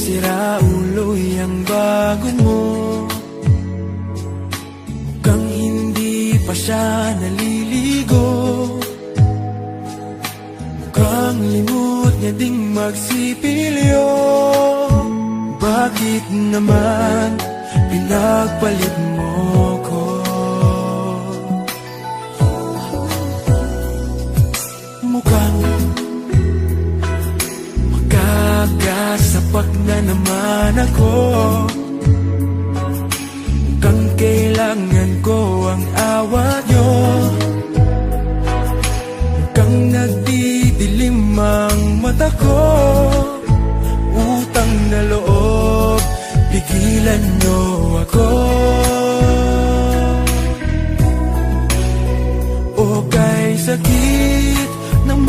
Sira ulo'y ang bago mo. Mukhang hindi pa siya naliligo ding magsipilyo Bakit naman pinagpalit mo ko? Mukhang Magkakasapak na naman ako sakit ng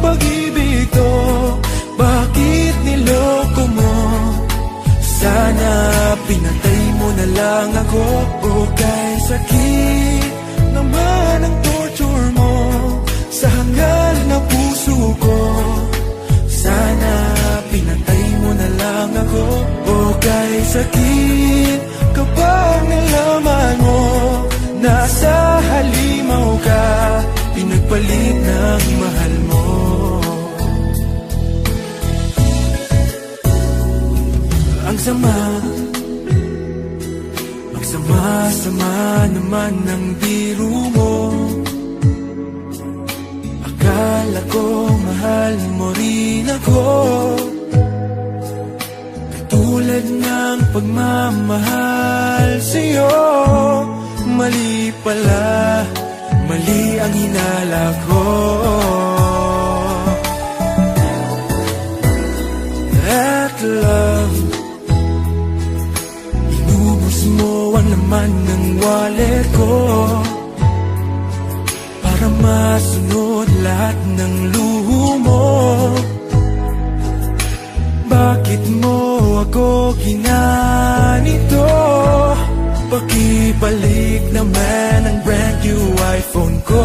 pag-ibig to Bakit niloko mo? Sana pinatay mo na lang ako. O kay sakit naman ang torture mo Sa hangal na puso ko. Sana pinatay mo na lang ako. O kay sakit Ang sama Ang sama-sama naman ng biro mo. Akala ko mahal mo rin ako. Katulad ng pagmamahal sa'yo. Mali pala, mali ang hinala ko. That love mo ang laman ng wallet ko. Para masunod lahat ng luho mo. Bakit mo ako ginanito? Pakibalik naman ang brand new iPhone ko.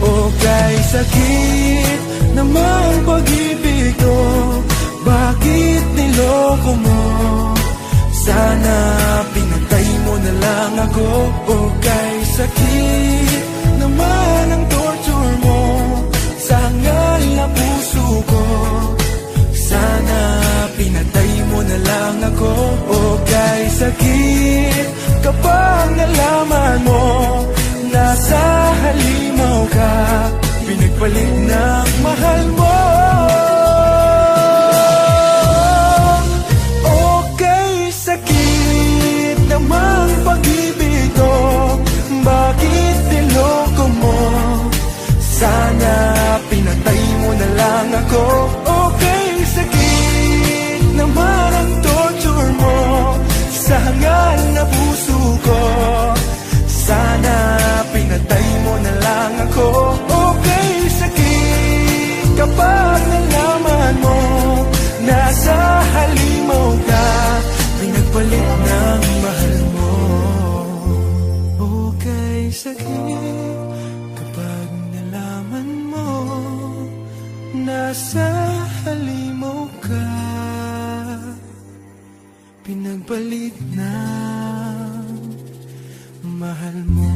O kay sakit namang pag-ibig O kay sakit naman ang torture mo. Sa hangal na puso ko. Sana pinatay mo na lang ako. O kay sakit Kapag nalaman mo Nasa halimaw ka. Pinagpalit ng mahal Nasa halimaw ka Pinagpalit ng mahal mo